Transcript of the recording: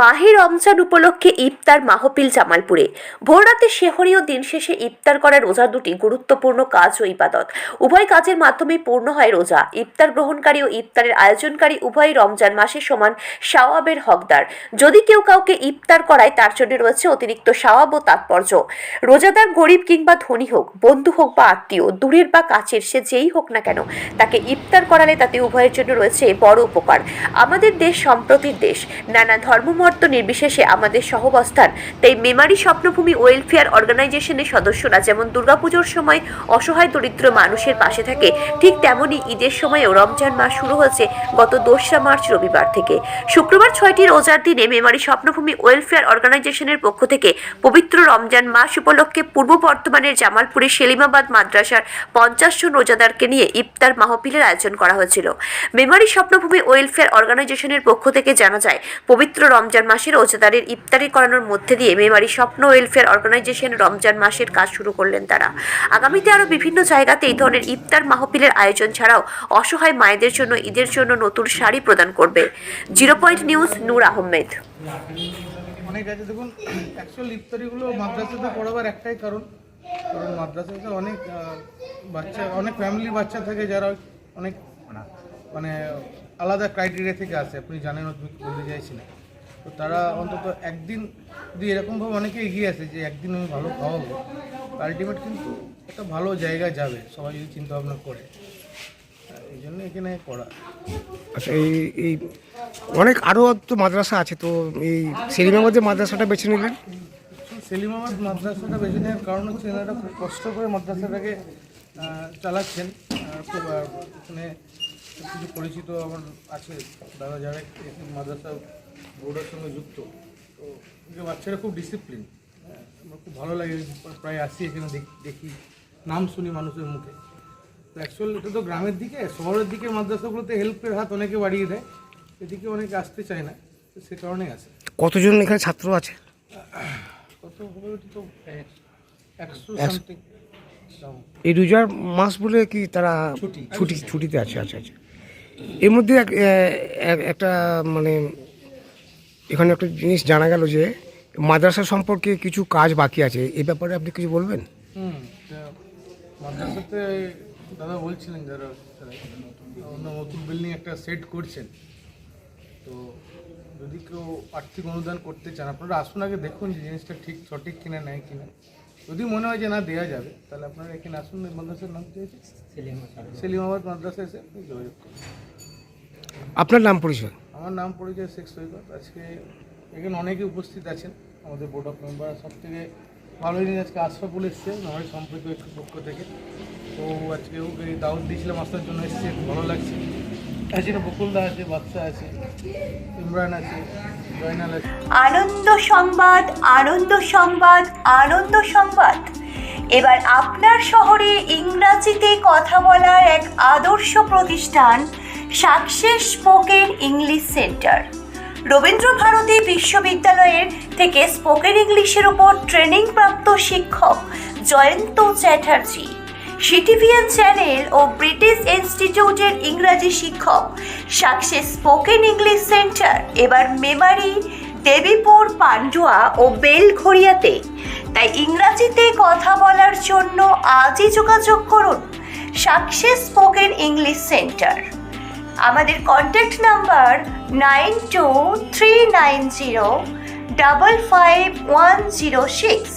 মাহে রমজান উপলক্ষে ইফতার মাহফিল জামালপুরে। ভোররাতে শেহরীয় দিন শেষে ইফতার করা রোজা দুটি গুরুত্বপূর্ণ কাজ ও ইবাদত। উভয় কাজের মাধ্যমে পূর্ণ হয় রোজা। ইফতার গ্রহণকারী ও ইফতারের আয়োজনকারী উভয় রমজান মাসে সমান সাওয়াবের হকদার। যদি কেউ কাউকে ইফতার করায়, তার জন্য রয়েছে অতিরিক্ত সাওয়াব ও তাৎপর্য। রোজাদার গরিব কিংবা ধনী হোক, বন্ধু হোক বা আত্মীয়, দূরের বা কাছের, সে যেই হোক না কেন, তাকে ইফতার করালে তাতে উভয়ের জন্য রয়েছে বড় উপকার। আমাদের দেশ সম্প্রতির দেশ। নানা ধর্মমর্ত নির্বিশেষে আমাদের সহবস্থান। তাই মেমারি স্বপ্নভূমি ওয়েলফেয়ার অর্গানাইজেশনের সদস্যরা যেমন দুর্গাপুজোর সময় অসহায় দরিদ্র মানুষের পাশে থাকে, ঠিক তেমনই ঈদের সময়ও রমজান মাস শুরু হয়েছে গত দোসরা মার্চ রবিবার থেকে। শুক্রবার ছয়টি রোজার দিনে মেমারি স্বপ্নভূমি ওয়েলফেয়ার অর্গানাইজেশনের পক্ষ থেকে পবিত্র রমজান মাস উপলক্ষে পূর্ব বর্ধমানের জামালপুরের সেলিমাবাদ মাদ্রাসার পঞ্চাশ জন রোজাদারকে নিয়ে ইফতার মাহফিলের আয়োজন করা হয়েছিল। মেমারি স্বপ্নভূমি ওয়েলফেয়ার অর্গানাইজেশনের পক্ষ থেকে জানা যায়, পবিত্র রমজান মাসে রোজাদারের ইফতারি করানোর মধ্যে দিয়ে মেমারি স্বপ্ন ওয়েলফেয়ার অর্গানাইজেশন রমজান মাসের কাজ শুরু করলেন তারা। আগামীতে আরও বিভিন্ন জায়গাতে এই ধরনের ইফতার মাহফিলের আয়োজন ছাড়াও অসহায় মায়েদের জন্য, ঈদের জন্য নতুন শাড়ি প্রদান করবে। Zero point news, Noor Ahmed. অনেক আছে, দেখুন অ্যাকচুয়াল ইফতারিগুলো মাদ্রাসাতে পড়াবার একটাই কারণ। কারণ মাদ্রাসাতে অনেক বাচ্চা, অনেক ফ্যামিলির বাচ্চা থাকে যারা অনেক মানে আলাদা ক্রাইটেরিয়া থেকে আসে, আপনি জানেন বলতে চাইছি তো তারা অন্তত একদিন যদি এরকমভাবে অনেকে এগিয়ে আসে যে একদিন আমি ভালো খাওয়াবো আলটিমেট কিন্তু একটা ভালো জায়গায় যাবে সবাই যদি চিন্তা ভাবনা করে এই জন্য এখানে করা। আচ্ছা এই এই অনেক আরও তো মাদ্রাসা আছে তো এই মধ্যে মাদ্রাসাটা বেছে নিলেন? সেলিমাবাদ মাদ্রাসাটা বেছে নেওয়ার কারণ হচ্ছে এনারা খুব কষ্ট করে মাদ্রাসাটাকে চালাচ্ছেন। খুব এখানে কিছু পরিচিত আমার আছে দাদা যারা এই মাদ্রাসা বোর্ডের সঙ্গে যুক্ত তো বাচ্চারা খুব ডিসিপ্লিন আমার খুব ভালো লাগে প্রায় আসি এখানে দেখ- দেখি নাম শুনি মানুষের মুখে। তো অ্যাকচুয়াল এটা তো গ্রামের দিকে শহরের দিকে মাদ্রাসাগুলোতে হেল্পের হাত অনেকে বাড়িয়ে দেয় এদিকে অনেকে আসতে চায় না তো সে কারণেই আসে। কতজন এখানে ছাত্র আছে? কত হবে ওটা তো একশো। সামথিং এই রোজার মাস বলে কি তারা ছুটি। ছুটি ছুটিতে আছে আচ্ছা আচ্ছা। এর মধ্যে এক- এক- একটা মানে এখানে একটা জিনিস জানা গেল যে মাদ্রাসা সম্পর্কে কিছু কাজ বাকি আছে। এই ব্যাপারে আপনি কিছু বলবেন? হুম মাদ্রাসাতে দাদা বলছিলেন যারা নতুন বিল্ডিং একটা সেট করছেন। তো যদি কেউ আর্থিক অনুদান করতে চান, আপনারা আসুন আগে দেখুন যে জিনিসটা ঠিক, সঠিক কিনা, নেয় কিনা। যদি মনে হয় যে না দেওয়া যাবে তাহলে আপনারা এখানে আসুন মাদ্রাসার নাম কি আছে সেলিমাবাদ মাদ্রাসা এসে যোগাযোগ করুন। আপনার নাম পরিচয়? আমার নাম পরিচয় শেখ সৈকত। আজকে এখানে অনেকে উপস্থিত আছেন আমাদের বোর্ড অফ মেম্বার সব থেকে ভালো জিনিস আজকে আশরাফুল এসছে আমার সম্পর্ক একটু পক্ষ থেকে। তো আজকে ওকে দাওয়াত দিয়েছিলাম আসার জন্য এসছে খুব ভালো লাগছে। আনন্দ সংবাদ আনন্দ সংবাদ আনন্দ সংবাদ। এবার আপনার শহরে ইংরাজিতে কথা বলার এক আদর্শ প্রতিষ্ঠান, success spoken English centre. Rabindra Bharati বিশ্ববিদ্যালয়ের থেকে স্পোকেন ইংলিশের উপর ট্রেনিং প্রাপ্ত শিক্ষক জয়ন্ত চ্যাটার্জি। সিটিভিএন চ্যানেল ও ব্রিটিশ ইনস্টিটিউটের ইংরাজি শিক্ষক, সাকসেস স্পোকেন ইংলিশ সেন্টার, এবার মেমারি, দেবীপুর, পান্ডুয়া ও বেলঘড়িয়াতে। তাই ইংরাজিতে কথা বলার জন্য আজই যোগাযোগ করুন, সাকসেস স্পোকেন ইংলিশ সেন্টার। আমাদের contact number nine two three nine zero double five one zero six.